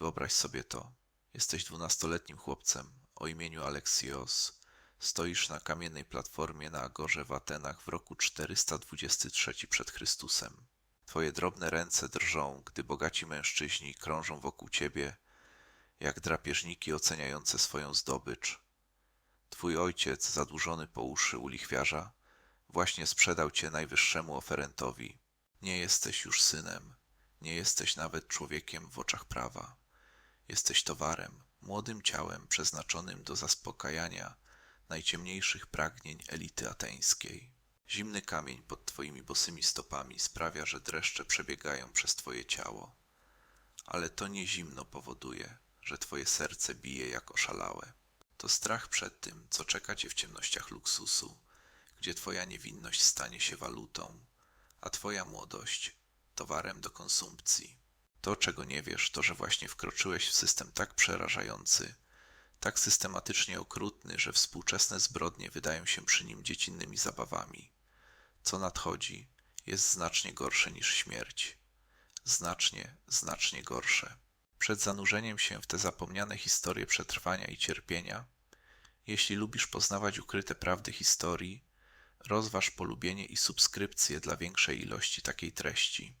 Wyobraź sobie to. Jesteś dwunastoletnim chłopcem o imieniu Aleksios. Stoisz na kamiennej platformie na Agorze w Atenach w roku 423 przed Chrystusem. Twoje drobne ręce drżą, gdy bogaci mężczyźni krążą wokół ciebie, jak drapieżniki oceniające swoją zdobycz. Twój ojciec, zadłużony po uszy u lichwiarza, właśnie sprzedał cię najwyższemu oferentowi. Nie jesteś już synem, nie jesteś nawet człowiekiem w oczach prawa. Jesteś towarem, młodym ciałem przeznaczonym do zaspokajania najciemniejszych pragnień elity ateńskiej. Zimny kamień pod twoimi bosymi stopami sprawia, że dreszcze przebiegają przez twoje ciało. Ale to nie zimno powoduje, że twoje serce bije jak oszalałe. To strach przed tym, co czeka cię w ciemnościach luksusu, gdzie twoja niewinność stanie się walutą, a twoja młodość towarem do konsumpcji. To, czego nie wiesz, to, że właśnie wkroczyłeś w system tak przerażający, tak systematycznie okrutny, że współczesne zbrodnie wydają się przy nim dziecinnymi zabawami. Co nadchodzi, jest znacznie gorsze niż śmierć. Znacznie, znacznie gorsze. Przed zanurzeniem się w te zapomniane historie przetrwania i cierpienia, jeśli lubisz poznawać ukryte prawdy historii, rozważ polubienie i subskrypcję dla większej ilości takiej treści.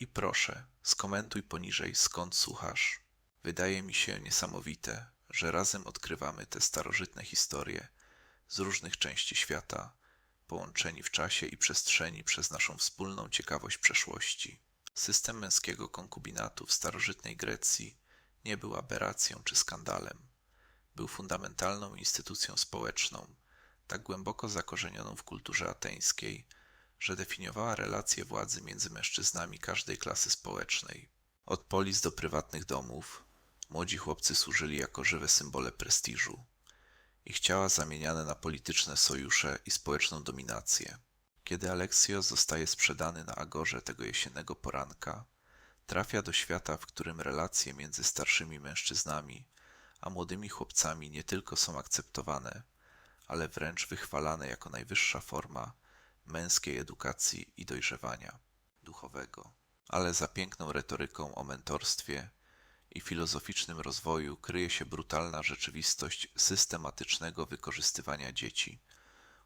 I proszę, skomentuj poniżej, skąd słuchasz. Wydaje mi się niesamowite, że razem odkrywamy te starożytne historie z różnych części świata, połączeni w czasie i przestrzeni przez naszą wspólną ciekawość przeszłości. System męskiego konkubinatu w starożytnej Grecji nie był aberracją czy skandalem. Był fundamentalną instytucją społeczną, tak głęboko zakorzenioną w kulturze ateńskiej, że definiowała relacje władzy między mężczyznami każdej klasy społecznej. Od polis do prywatnych domów, młodzi chłopcy służyli jako żywe symbole prestiżu. Ich ciała zamieniane na polityczne sojusze i społeczną dominację. Kiedy Aleksio zostaje sprzedany na Agorze tego jesiennego poranka, trafia do świata, w którym relacje między starszymi mężczyznami a młodymi chłopcami nie tylko są akceptowane, ale wręcz wychwalane jako najwyższa forma męskiej edukacji i dojrzewania duchowego. Ale za piękną retoryką o mentorstwie i filozoficznym rozwoju kryje się brutalna rzeczywistość systematycznego wykorzystywania dzieci,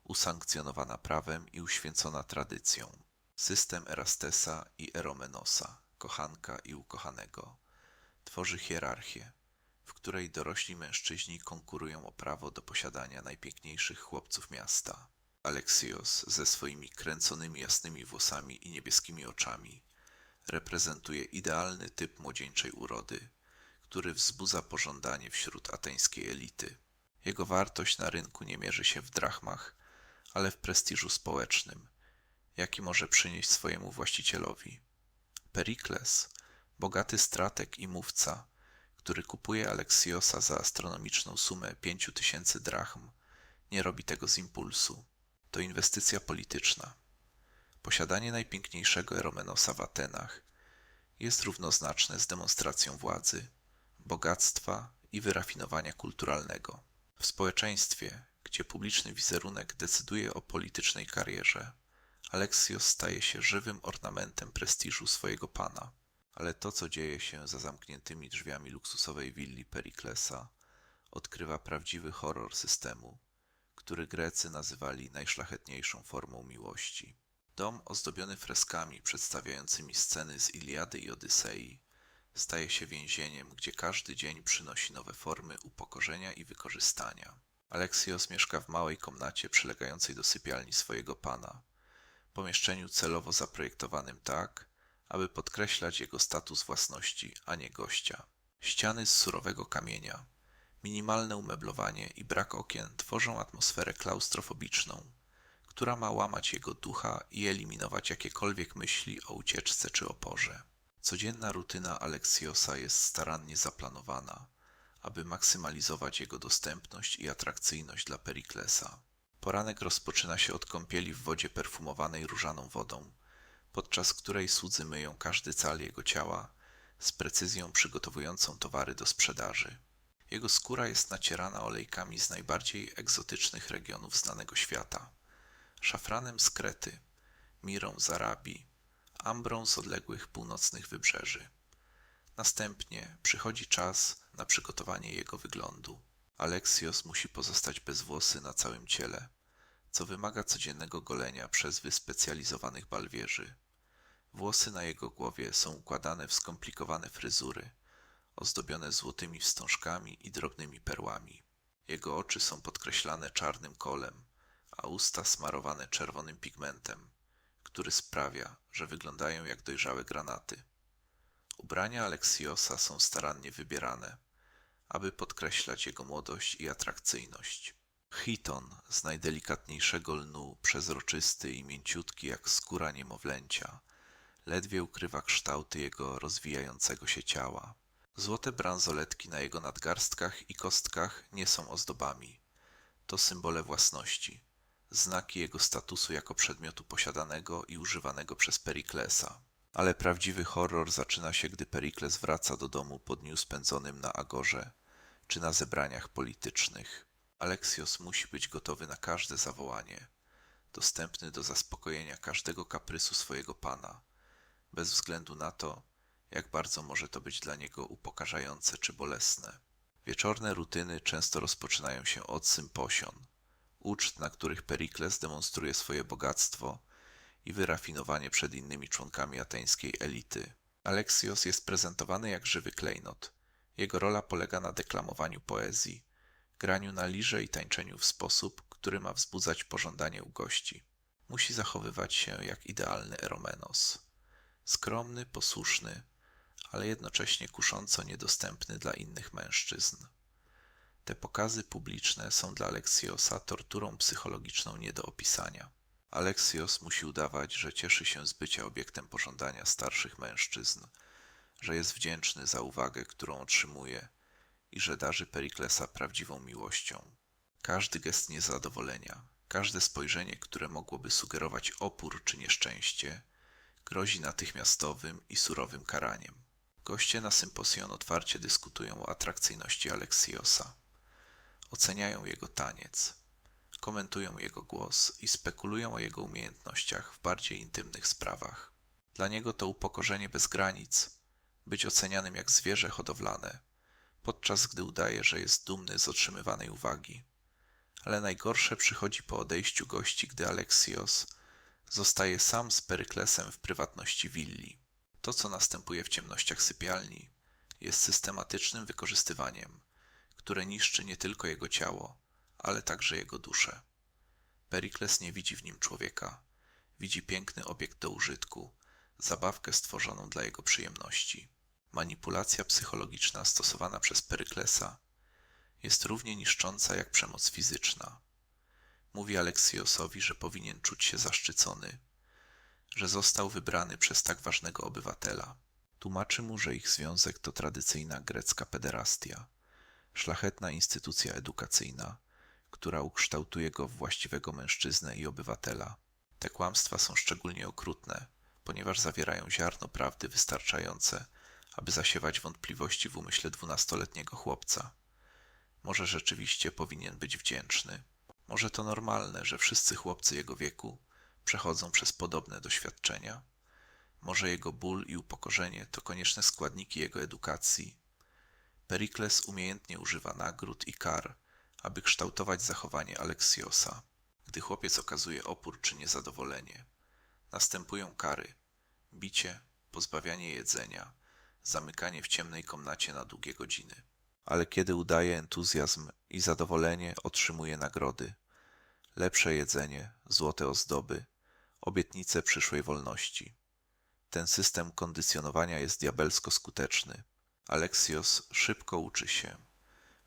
usankcjonowana prawem i uświęcona tradycją. System Erastesa i Eromenosa, kochanka i ukochanego, tworzy hierarchię, w której dorośli mężczyźni konkurują o prawo do posiadania najpiękniejszych chłopców miasta. Aleksios ze swoimi kręconymi jasnymi włosami i niebieskimi oczami reprezentuje idealny typ młodzieńczej urody, który wzbudza pożądanie wśród ateńskiej elity. Jego wartość na rynku nie mierzy się w drachmach, ale w prestiżu społecznym, jaki może przynieść swojemu właścicielowi. Perikles, bogaty strateg i mówca, który kupuje Aleksiosa za astronomiczną sumę pięciu tysięcy drachm, nie robi tego z impulsu. To inwestycja polityczna. Posiadanie najpiękniejszego Eromenosa w Atenach jest równoznaczne z demonstracją władzy, bogactwa i wyrafinowania kulturalnego. W społeczeństwie, gdzie publiczny wizerunek decyduje o politycznej karierze, Aleksios staje się żywym ornamentem prestiżu swojego pana. Ale to, co dzieje się za zamkniętymi drzwiami luksusowej willi Periklesa, odkrywa prawdziwy horror systemu, który Grecy nazywali najszlachetniejszą formą miłości. Dom ozdobiony freskami przedstawiającymi sceny z Iliady i Odysei staje się więzieniem, gdzie każdy dzień przynosi nowe formy upokorzenia i wykorzystania. Aleksios mieszka w małej komnacie przylegającej do sypialni swojego pana, pomieszczeniu celowo zaprojektowanym tak, aby podkreślać jego status własności, a nie gościa. Ściany z surowego kamienia, minimalne umeblowanie i brak okien tworzą atmosferę klaustrofobiczną, która ma łamać jego ducha i eliminować jakiekolwiek myśli o ucieczce czy oporze. Codzienna rutyna Aleksiosa jest starannie zaplanowana, aby maksymalizować jego dostępność i atrakcyjność dla Periklesa. Poranek rozpoczyna się od kąpieli w wodzie perfumowanej różaną wodą, podczas której słudzy myją każdy cal jego ciała z precyzją przygotowującą towary do sprzedaży. Jego skóra jest nacierana olejkami z najbardziej egzotycznych regionów znanego świata. Szafranem z Krety, mirą z Arabii, ambrą z odległych północnych wybrzeży. Następnie przychodzi czas na przygotowanie jego wyglądu. Aleksios musi pozostać bez włosy na całym ciele, co wymaga codziennego golenia przez wyspecjalizowanych balwierzy. Włosy na jego głowie są układane w skomplikowane fryzury, ozdobione złotymi wstążkami i drobnymi perłami. Jego oczy są podkreślane czarnym kolem, a usta smarowane czerwonym pigmentem, który sprawia, że wyglądają jak dojrzałe granaty. Ubrania Aleksiosa są starannie wybierane, aby podkreślać jego młodość i atrakcyjność. Chiton z najdelikatniejszego lnu, przezroczysty i mięciutki jak skóra niemowlęcia, ledwie ukrywa kształty jego rozwijającego się ciała. Złote bransoletki na jego nadgarstkach i kostkach nie są ozdobami. To symbole własności, znaki jego statusu jako przedmiotu posiadanego i używanego przez Periklesa. Ale prawdziwy horror zaczyna się, gdy Perikles wraca do domu po dniu spędzonym na Agorze czy na zebraniach politycznych. Aleksios musi być gotowy na każde zawołanie, dostępny do zaspokojenia każdego kaprysu swojego pana, bez względu na to, jak bardzo może to być dla niego upokarzające czy bolesne. Wieczorne rutyny często rozpoczynają się od symposion, uczt, na których Perikles demonstruje swoje bogactwo i wyrafinowanie przed innymi członkami ateńskiej elity. Aleksios jest prezentowany jak żywy klejnot. Jego rola polega na deklamowaniu poezji, graniu na lirze i tańczeniu w sposób, który ma wzbudzać pożądanie u gości. Musi zachowywać się jak idealny Eromenos. Skromny, posłuszny, ale jednocześnie kusząco niedostępny dla innych mężczyzn. Te pokazy publiczne są dla Aleksiosa torturą psychologiczną nie do opisania. Aleksios musi udawać, że cieszy się z bycia obiektem pożądania starszych mężczyzn, że jest wdzięczny za uwagę, którą otrzymuje i że darzy Periklesa prawdziwą miłością. Każdy gest niezadowolenia, każde spojrzenie, które mogłoby sugerować opór czy nieszczęście, grozi natychmiastowym i surowym karaniem. Goście na symposjon otwarcie dyskutują o atrakcyjności Aleksiosa. Oceniają jego taniec, komentują jego głos i spekulują o jego umiejętnościach w bardziej intymnych sprawach. Dla niego to upokorzenie bez granic, być ocenianym jak zwierzę hodowlane, podczas gdy udaje, że jest dumny z otrzymywanej uwagi. Ale najgorsze przychodzi po odejściu gości, gdy Aleksios zostaje sam z Peryklesem w prywatności willi. To, co następuje w ciemnościach sypialni, jest systematycznym wykorzystywaniem, które niszczy nie tylko jego ciało, ale także jego duszę. Perikles nie widzi w nim człowieka, widzi piękny obiekt do użytku, zabawkę stworzoną dla jego przyjemności. Manipulacja psychologiczna stosowana przez Peryklesa jest równie niszcząca jak przemoc fizyczna. Mówi Aleksiosowi, że powinien czuć się zaszczycony, że został wybrany przez tak ważnego obywatela. Tłumaczy mu, że ich związek to tradycyjna grecka pederastia, szlachetna instytucja edukacyjna, która ukształtuje go w właściwego mężczyznę i obywatela. Te kłamstwa są szczególnie okrutne, ponieważ zawierają ziarno prawdy wystarczające, aby zasiewać wątpliwości w umyśle dwunastoletniego chłopca. Może rzeczywiście powinien być wdzięczny. Może to normalne, że wszyscy chłopcy jego wieku przechodzą przez podobne doświadczenia. Może jego ból i upokorzenie to konieczne składniki jego edukacji. Perikles umiejętnie używa nagród i kar, aby kształtować zachowanie Aleksiosa. Gdy chłopiec okazuje opór czy niezadowolenie, następują kary: bicie, pozbawianie jedzenia, zamykanie w ciemnej komnacie na długie godziny. Ale kiedy udaje entuzjazm i zadowolenie, otrzymuje nagrody. Lepsze jedzenie, złote ozdoby, obietnice przyszłej wolności. Ten system kondycjonowania jest diabelsko skuteczny. Aleksios szybko uczy się,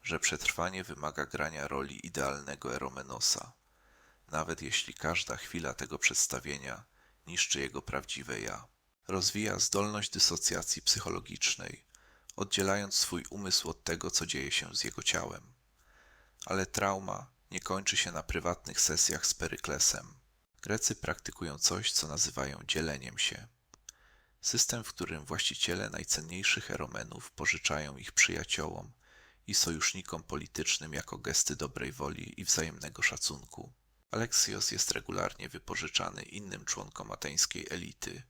że przetrwanie wymaga grania roli idealnego Eromenosa, nawet jeśli każda chwila tego przedstawienia niszczy jego prawdziwe ja. Rozwija zdolność dysocjacji psychologicznej, oddzielając swój umysł od tego, co dzieje się z jego ciałem. Ale trauma nie kończy się na prywatnych sesjach z Peryklesem. Grecy praktykują coś, co nazywają dzieleniem się. System, w którym właściciele najcenniejszych eromenów pożyczają ich przyjaciołom i sojusznikom politycznym jako gesty dobrej woli i wzajemnego szacunku. Aleksios jest regularnie wypożyczany innym członkom ateńskiej elity,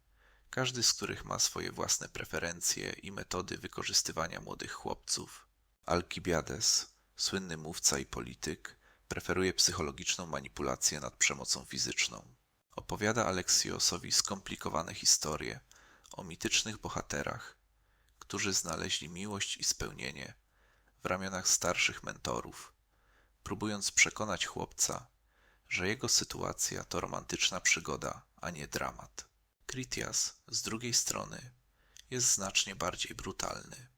każdy z których ma swoje własne preferencje i metody wykorzystywania młodych chłopców. Alkibiades, słynny mówca i polityk, preferuje psychologiczną manipulację nad przemocą fizyczną. Opowiada Aleksiosowi skomplikowane historie o mitycznych bohaterach, którzy znaleźli miłość i spełnienie w ramionach starszych mentorów, próbując przekonać chłopca, że jego sytuacja to romantyczna przygoda, a nie dramat. Critias z drugiej strony jest znacznie bardziej brutalny.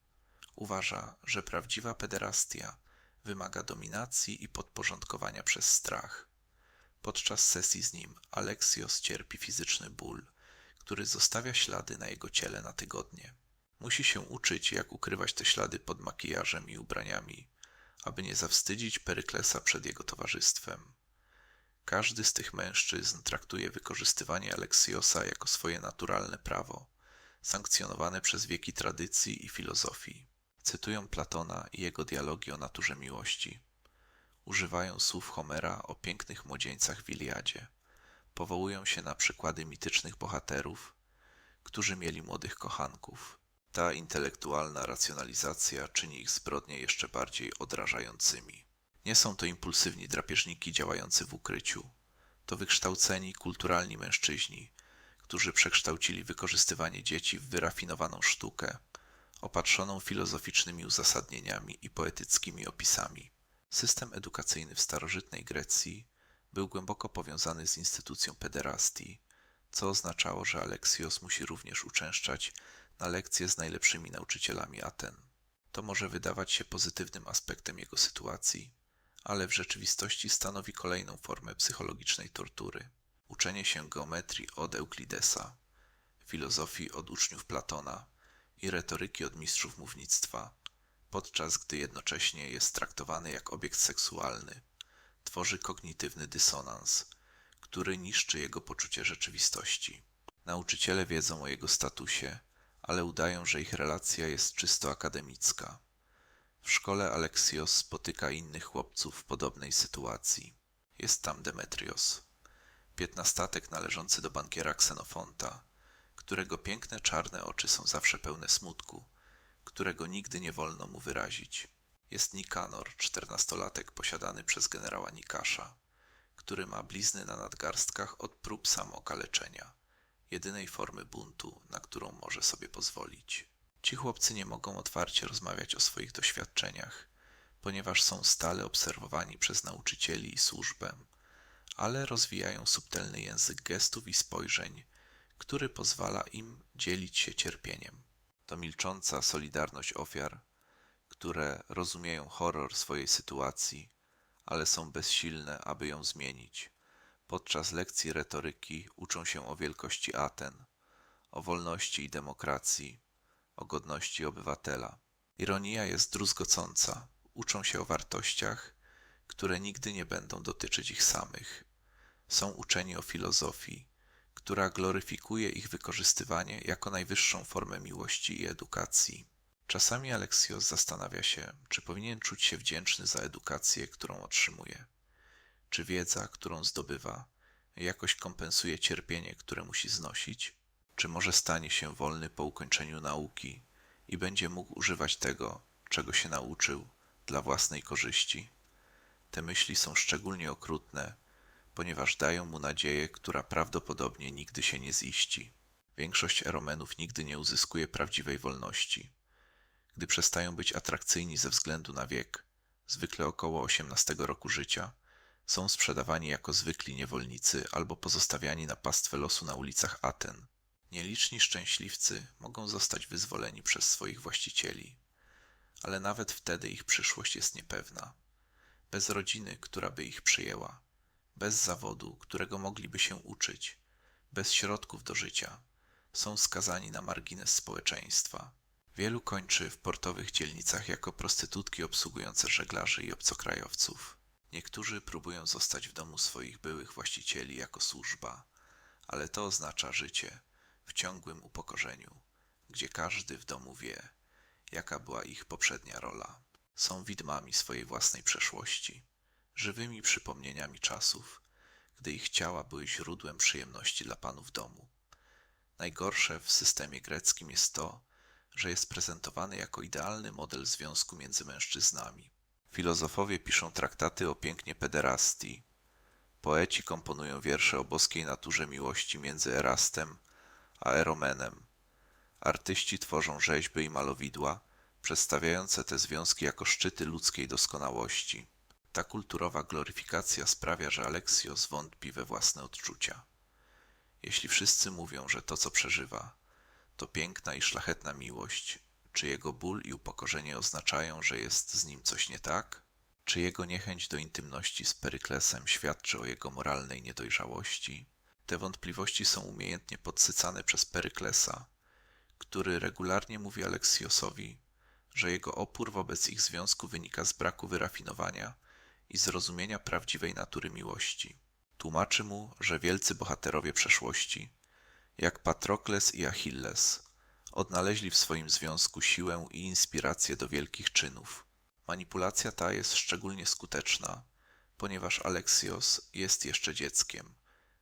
Uważa, że prawdziwa pederastia wymaga dominacji i podporządkowania przez strach. Podczas sesji z nim Aleksios cierpi fizyczny ból, który zostawia ślady na jego ciele na tygodnie. Musi się uczyć, jak ukrywać te ślady pod makijażem i ubraniami, aby nie zawstydzić Peryklesa przed jego towarzystwem. Każdy z tych mężczyzn traktuje wykorzystywanie Aleksiosa jako swoje naturalne prawo, sankcjonowane przez wieki tradycji i filozofii. Cytują Platona i jego dialogi o naturze miłości. Używają słów Homera o pięknych młodzieńcach w Iliadzie. Powołują się na przykłady mitycznych bohaterów, którzy mieli młodych kochanków. Ta intelektualna racjonalizacja czyni ich zbrodnie jeszcze bardziej odrażającymi. Nie są to impulsywni drapieżniki działający w ukryciu. To wykształceni, kulturalni mężczyźni, którzy przekształcili wykorzystywanie dzieci w wyrafinowaną sztukę, opatrzoną filozoficznymi uzasadnieniami i poetyckimi opisami. System edukacyjny w starożytnej Grecji był głęboko powiązany z instytucją pederastii, co oznaczało, że Aleksios musi również uczęszczać na lekcje z najlepszymi nauczycielami Aten. To może wydawać się pozytywnym aspektem jego sytuacji, ale w rzeczywistości stanowi kolejną formę psychologicznej tortury. Uczenie się geometrii od Euklidesa, filozofii od uczniów Platona i retoryki od mistrzów mównictwa, podczas gdy jednocześnie jest traktowany jak obiekt seksualny, tworzy kognitywny dysonans, który niszczy jego poczucie rzeczywistości. Nauczyciele wiedzą o jego statusie, ale udają, że ich relacja jest czysto akademicka. W szkole Aleksios spotyka innych chłopców w podobnej sytuacji. Jest tam Demetrios, piętnastatek należący do bankiera Ksenofonta, którego piękne czarne oczy są zawsze pełne smutku, którego nigdy nie wolno mu wyrazić. Jest Nikanor, czternastolatek posiadany przez generała Nikasza, który ma blizny na nadgarstkach od prób samookaleczenia, jedynej formy buntu, na którą może sobie pozwolić. Ci chłopcy nie mogą otwarcie rozmawiać o swoich doświadczeniach, ponieważ są stale obserwowani przez nauczycieli i służbę, ale rozwijają subtelny język gestów i spojrzeń, który pozwala im dzielić się cierpieniem. To milcząca solidarność ofiar, które rozumieją horror swojej sytuacji, ale są bezsilne, aby ją zmienić. Podczas lekcji retoryki uczą się o wielkości Aten, o wolności i demokracji, o godności obywatela. Ironia jest druzgocąca. Uczą się o wartościach, które nigdy nie będą dotyczyć ich samych. Są uczeni o filozofii, która gloryfikuje ich wykorzystywanie jako najwyższą formę miłości i edukacji. Czasami Aleksios zastanawia się, czy powinien czuć się wdzięczny za edukację, którą otrzymuje. Czy wiedza, którą zdobywa, jakoś kompensuje cierpienie, które musi znosić? Czy może stanie się wolny po ukończeniu nauki i będzie mógł używać tego, czego się nauczył, dla własnej korzyści? Te myśli są szczególnie okrutne, ponieważ dają mu nadzieję, która prawdopodobnie nigdy się nie ziści. Większość eromenów nigdy nie uzyskuje prawdziwej wolności. Gdy przestają być atrakcyjni ze względu na wiek, zwykle około 18 roku życia, są sprzedawani jako zwykli niewolnicy albo pozostawiani na pastwę losu na ulicach Aten. Nieliczni szczęśliwcy mogą zostać wyzwoleni przez swoich właścicieli, ale nawet wtedy ich przyszłość jest niepewna. Bez rodziny, która by ich przyjęła, bez zawodu, którego mogliby się uczyć, bez środków do życia, są skazani na margines społeczeństwa. Wielu kończy w portowych dzielnicach jako prostytutki obsługujące żeglarzy i obcokrajowców. Niektórzy próbują zostać w domu swoich byłych właścicieli jako służba, ale to oznacza życie w ciągłym upokorzeniu, gdzie każdy w domu wie, jaka była ich poprzednia rola. Są widmami swojej własnej przeszłości, żywymi przypomnieniami czasów, gdy ich ciała były źródłem przyjemności dla panów domu. Najgorsze w systemie greckim jest to, że jest prezentowany jako idealny model związku między mężczyznami. Filozofowie piszą traktaty o pięknie pederastii. Poeci komponują wiersze o boskiej naturze miłości między Erastem a Eromenem. Artyści tworzą rzeźby i malowidła, przedstawiające te związki jako szczyty ludzkiej doskonałości. Ta kulturowa gloryfikacja sprawia, że Aleksios wątpi we własne odczucia. Jeśli wszyscy mówią, że to, co przeżywa, to piękna i szlachetna miłość, czy jego ból i upokorzenie oznaczają, że jest z nim coś nie tak? Czy jego niechęć do intymności z Peryklesem świadczy o jego moralnej niedojrzałości? Te wątpliwości są umiejętnie podsycane przez Peryklesa, który regularnie mówi Aleksiosowi, że jego opór wobec ich związku wynika z braku wyrafinowania i zrozumienia prawdziwej natury miłości. Tłumaczy mu, że wielcy bohaterowie przeszłości, jak Patrokles i Achilles, odnaleźli w swoim związku siłę i inspirację do wielkich czynów. Manipulacja ta jest szczególnie skuteczna, ponieważ Aleksios jest jeszcze dzieckiem,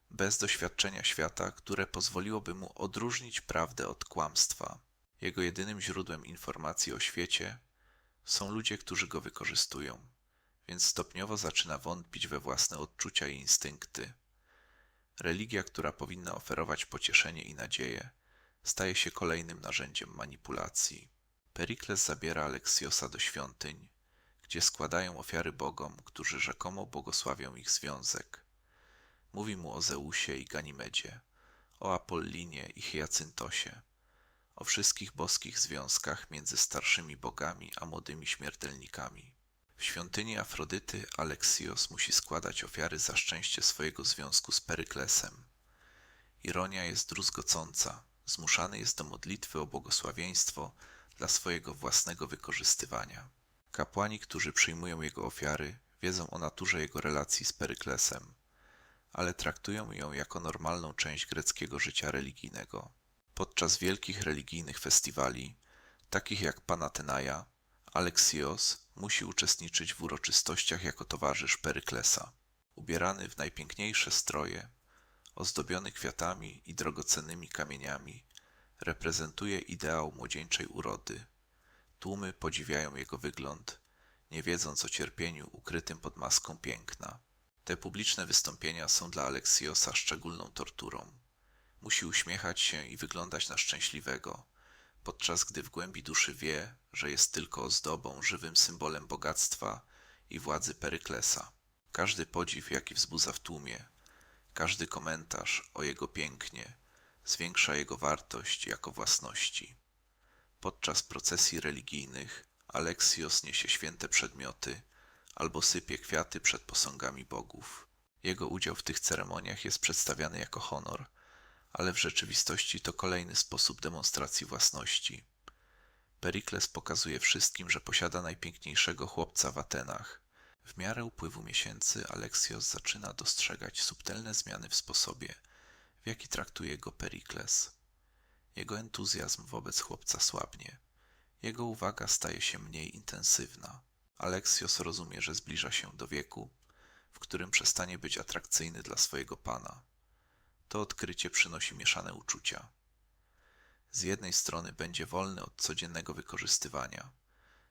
bez doświadczenia świata, które pozwoliłoby mu odróżnić prawdę od kłamstwa. Jego jedynym źródłem informacji o świecie są ludzie, którzy go wykorzystują, więc stopniowo zaczyna wątpić we własne odczucia i instynkty. Religia, która powinna oferować pocieszenie i nadzieję, staje się kolejnym narzędziem manipulacji. Perikles zabiera Aleksiosa do świątyń, gdzie składają ofiary bogom, którzy rzekomo błogosławią ich związek. Mówi mu o Zeusie i Ganimedzie, o Apollinie i Hyacyntosie, o wszystkich boskich związkach między starszymi bogami a młodymi śmiertelnikami. W świątyni Afrodyty Aleksios musi składać ofiary za szczęście swojego związku z Peryklesem. Ironia jest druzgocąca, zmuszany jest do modlitwy o błogosławieństwo dla swojego własnego wykorzystywania. Kapłani, którzy przyjmują jego ofiary, wiedzą o naturze jego relacji z Peryklesem, ale traktują ją jako normalną część greckiego życia religijnego. Podczas wielkich religijnych festiwali, takich jak Panatenaja, Aleksios musi uczestniczyć w uroczystościach jako towarzysz Peryklesa. Ubierany w najpiękniejsze stroje, ozdobiony kwiatami i drogocennymi kamieniami, reprezentuje ideał młodzieńczej urody. Tłumy podziwiają jego wygląd, nie wiedząc o cierpieniu ukrytym pod maską piękna. Te publiczne wystąpienia są dla Aleksiosa szczególną torturą. Musi uśmiechać się i wyglądać na szczęśliwego, podczas gdy w głębi duszy wie, że jest tylko ozdobą, żywym symbolem bogactwa i władzy Peryklesa. Każdy podziw, jaki wzbudza w tłumie, każdy komentarz o jego pięknie zwiększa jego wartość jako własności. Podczas procesji religijnych Aleksios niesie święte przedmioty albo sypie kwiaty przed posągami bogów. Jego udział w tych ceremoniach jest przedstawiany jako honor, ale w rzeczywistości to kolejny sposób demonstracji własności. Perikles pokazuje wszystkim, że posiada najpiękniejszego chłopca w Atenach. W miarę upływu miesięcy Aleksios zaczyna dostrzegać subtelne zmiany w sposobie, w jaki traktuje go Perikles. Jego entuzjazm wobec chłopca słabnie. Jego uwaga staje się mniej intensywna. Aleksios rozumie, że zbliża się do wieku, w którym przestanie być atrakcyjny dla swojego pana. To odkrycie przynosi mieszane uczucia. Z jednej strony będzie wolny od codziennego wykorzystywania,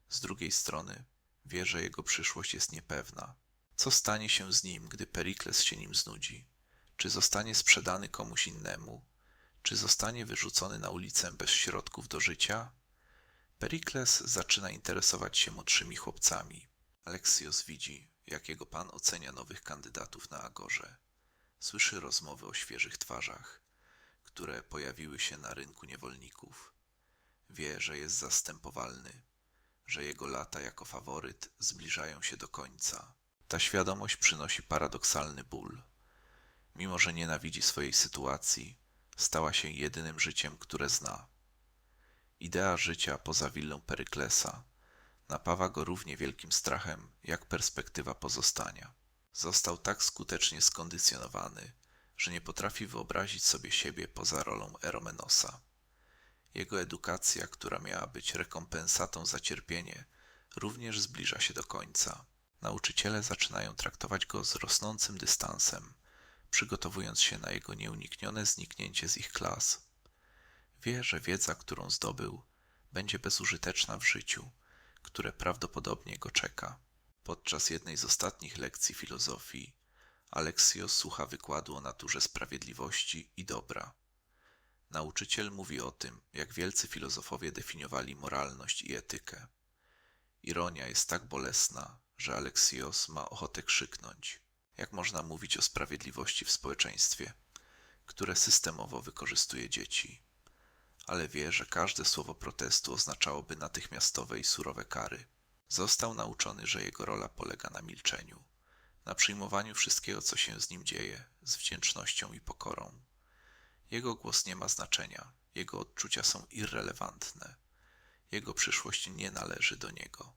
z drugiej strony wie, że jego przyszłość jest niepewna. Co stanie się z nim, gdy Perikles się nim znudzi? Czy zostanie sprzedany komuś innemu? Czy zostanie wyrzucony na ulicę bez środków do życia? Perikles zaczyna interesować się młodszymi chłopcami. Aleksios widzi, jak jego pan ocenia nowych kandydatów na Agorze. Słyszy rozmowy o świeżych twarzach, które pojawiły się na rynku niewolników. Wie, że jest zastępowalny, że jego lata jako faworyt zbliżają się do końca. Ta świadomość przynosi paradoksalny ból. Mimo, że nienawidzi swojej sytuacji, stała się jedynym życiem, które zna. Idea życia poza willą Peryklesa napawa go równie wielkim strachem, jak perspektywa pozostania. Został tak skutecznie skondycjonowany, że nie potrafi wyobrazić sobie siebie poza rolą Eromenosa. Jego edukacja, która miała być rekompensatą za cierpienie, również zbliża się do końca. Nauczyciele zaczynają traktować go z rosnącym dystansem, przygotowując się na jego nieuniknione zniknięcie z ich klas. Wie, że wiedza, którą zdobył, będzie bezużyteczna w życiu, które prawdopodobnie go czeka. Podczas jednej z ostatnich lekcji filozofii Aleksios słucha wykładu o naturze sprawiedliwości i dobra. Nauczyciel mówi o tym, jak wielcy filozofowie definiowali moralność i etykę. Ironia jest tak bolesna, że Aleksios ma ochotę krzyknąć. Jak można mówić o sprawiedliwości w społeczeństwie, które systemowo wykorzystuje dzieci? Ale wie, że każde słowo protestu oznaczałoby natychmiastowe i surowe kary. Został nauczony, że jego rola polega na milczeniu, na przyjmowaniu wszystkiego, co się z nim dzieje, z wdzięcznością i pokorą. Jego głos nie ma znaczenia, jego odczucia są irrelevantne. Jego przyszłość nie należy do niego.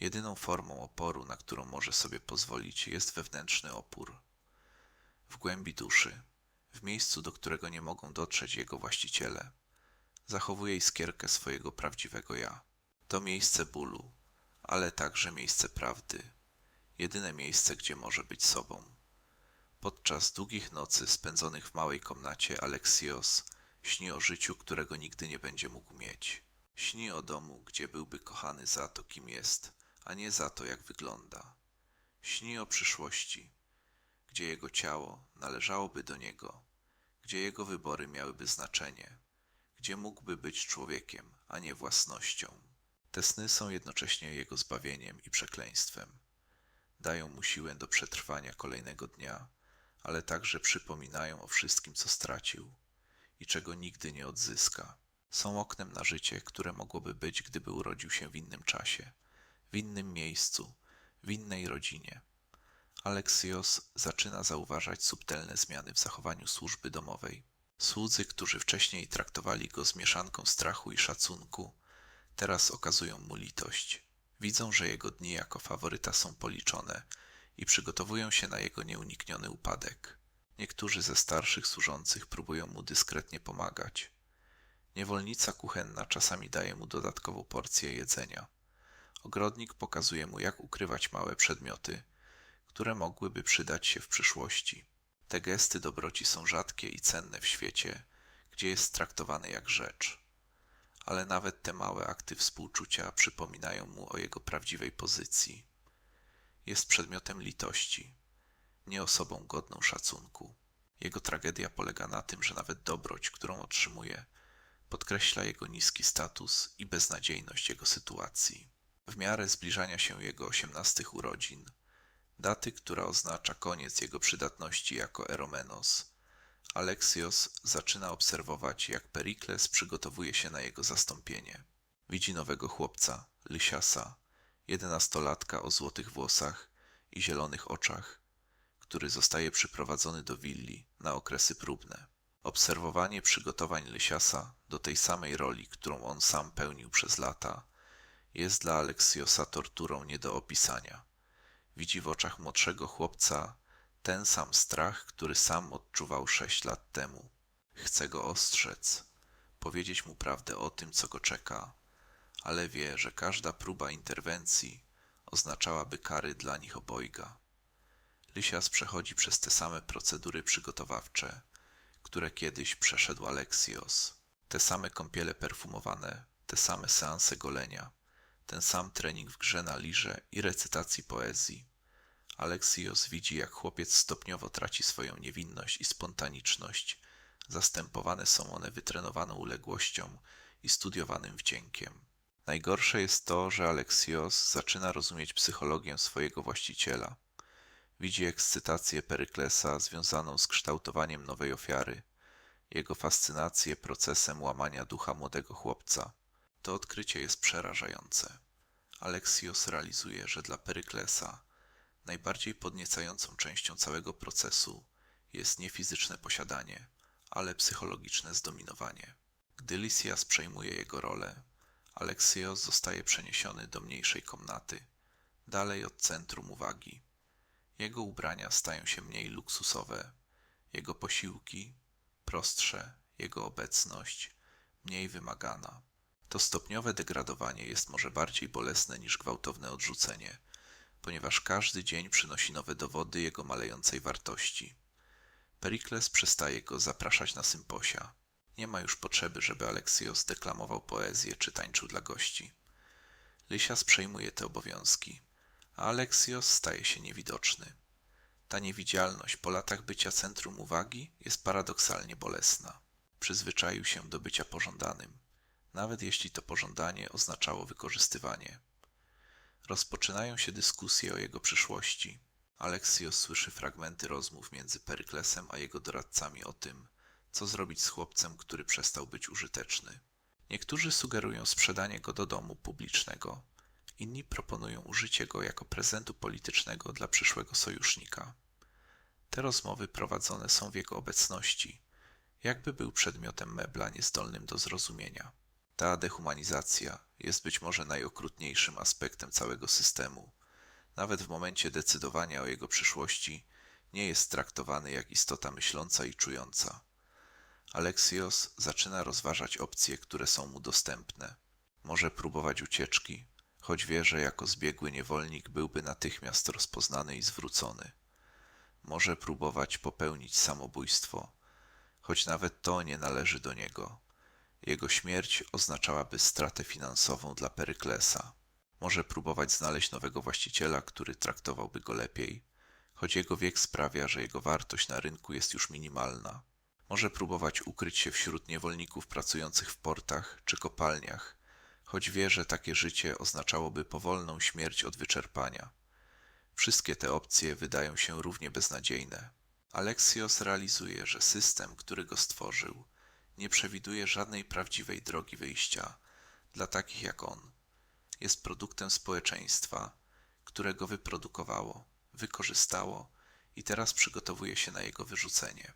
Jedyną formą oporu, na którą może sobie pozwolić, jest wewnętrzny opór. W głębi duszy, w miejscu, do którego nie mogą dotrzeć jego właściciele, zachowuje iskierkę swojego prawdziwego ja. To miejsce bólu, ale także miejsce prawdy, jedyne miejsce, gdzie może być sobą. Podczas długich nocy spędzonych w małej komnacie Aleksios śni o życiu, którego nigdy nie będzie mógł mieć. Śni o domu, gdzie byłby kochany za to, kim jest, a nie za to, jak wygląda. Śni o przyszłości, gdzie jego ciało należałoby do niego, gdzie jego wybory miałyby znaczenie, gdzie mógłby być człowiekiem, a nie własnością. Te sny są jednocześnie jego zbawieniem i przekleństwem. Dają mu siłę do przetrwania kolejnego dnia, ale także przypominają o wszystkim, co stracił i czego nigdy nie odzyska. Są oknem na życie, które mogłoby być, gdyby urodził się w innym czasie, w innym miejscu, w innej rodzinie. Aleksios zaczyna zauważać subtelne zmiany w zachowaniu służby domowej. Słudzy, którzy wcześniej traktowali go z mieszanką strachu i szacunku, teraz okazują mu litość. Widzą, że jego dni jako faworyta są policzone i przygotowują się na jego nieunikniony upadek. Niektórzy ze starszych służących próbują mu dyskretnie pomagać. Niewolnica kuchenna czasami daje mu dodatkową porcję jedzenia. Ogrodnik pokazuje mu, jak ukrywać małe przedmioty, które mogłyby przydać się w przyszłości. Te gesty dobroci są rzadkie i cenne w świecie, gdzie jest traktowany jak rzecz. Ale nawet te małe akty współczucia przypominają mu o jego prawdziwej pozycji. Jest przedmiotem litości, nie osobą godną szacunku. Jego tragedia polega na tym, że nawet dobroć, którą otrzymuje, podkreśla jego niski status i beznadziejność jego sytuacji. W miarę zbliżania się jego osiemnastych urodzin, daty, która oznacza koniec jego przydatności jako Eromenos, Aleksios zaczyna obserwować, jak Perikles przygotowuje się na jego zastąpienie. Widzi nowego chłopca, Lysiasa, jedenastolatka o złotych włosach i zielonych oczach, który zostaje przyprowadzony do willi na okresy próbne. Obserwowanie przygotowań Lysiasa do tej samej roli, którą on sam pełnił przez lata, jest dla Aleksiosa torturą nie do opisania. Widzi w oczach młodszego chłopca ten sam strach, który sam odczuwał sześć lat temu. Chce go ostrzec, powiedzieć mu prawdę o tym, co go czeka, ale wie, że każda próba interwencji oznaczałaby kary dla nich obojga. Lysias przechodzi przez te same procedury przygotowawcze, które kiedyś przeszedł Aleksios. Te same kąpiele perfumowane, te same seanse golenia, ten sam trening w grze na lirze i recytacji poezji. Aleksios widzi, jak chłopiec stopniowo traci swoją niewinność i spontaniczność. Zastępowane są one wytrenowaną uległością i studiowanym wdziękiem. Najgorsze jest to, że Aleksios zaczyna rozumieć psychologię swojego właściciela. Widzi ekscytację Peryklesa związaną z kształtowaniem nowej ofiary, jego fascynację procesem łamania ducha młodego chłopca. To odkrycie jest przerażające. Aleksios realizuje, że dla Peryklesa najbardziej podniecającą częścią całego procesu jest nie fizyczne posiadanie, ale psychologiczne zdominowanie. Gdy Lysias przejmuje jego rolę, Aleksios zostaje przeniesiony do mniejszej komnaty, dalej od centrum uwagi. Jego ubrania stają się mniej luksusowe, jego posiłki prostsze, jego obecność mniej wymagana. To stopniowe degradowanie jest może bardziej bolesne niż gwałtowne odrzucenie, ponieważ każdy dzień przynosi nowe dowody jego malejącej wartości. Perikles przestaje go zapraszać na symposia. Nie ma już potrzeby, żeby Aleksios deklamował poezję czy tańczył dla gości. Lysias przejmuje te obowiązki, a Aleksios staje się niewidoczny. Ta niewidzialność po latach bycia centrum uwagi jest paradoksalnie bolesna. Przyzwyczaił się do bycia pożądanym, nawet jeśli to pożądanie oznaczało wykorzystywanie. Rozpoczynają się dyskusje o jego przyszłości. Aleksios słyszy fragmenty rozmów między Peryklesem a jego doradcami o tym, co zrobić z chłopcem, który przestał być użyteczny. Niektórzy sugerują sprzedanie go do domu publicznego, inni proponują użycie go jako prezentu politycznego dla przyszłego sojusznika. Te rozmowy prowadzone są w jego obecności, jakby był przedmiotem mebla niezdolnym do zrozumienia. Ta dehumanizacja jest być może najokrutniejszym aspektem całego systemu. Nawet w momencie decydowania o jego przyszłości nie jest traktowany jak istota myśląca i czująca. Aleksios zaczyna rozważać opcje, które są mu dostępne. Może próbować ucieczki, choć wie, że jako zbiegły niewolnik byłby natychmiast rozpoznany i zwrócony. Może próbować popełnić samobójstwo, choć nawet to nie należy do niego. Jego śmierć oznaczałaby stratę finansową dla Peryklesa. Może próbować znaleźć nowego właściciela, który traktowałby go lepiej, choć jego wiek sprawia, że jego wartość na rynku jest już minimalna. Może próbować ukryć się wśród niewolników pracujących w portach czy kopalniach, choć wie, że takie życie oznaczałoby powolną śmierć od wyczerpania. Wszystkie te opcje wydają się równie beznadziejne. Aleksios realizuje, że system, który go stworzył, nie przewiduje żadnej prawdziwej drogi wyjścia dla takich jak on. Jest produktem społeczeństwa, które go wyprodukowało, wykorzystało i teraz przygotowuje się na jego wyrzucenie.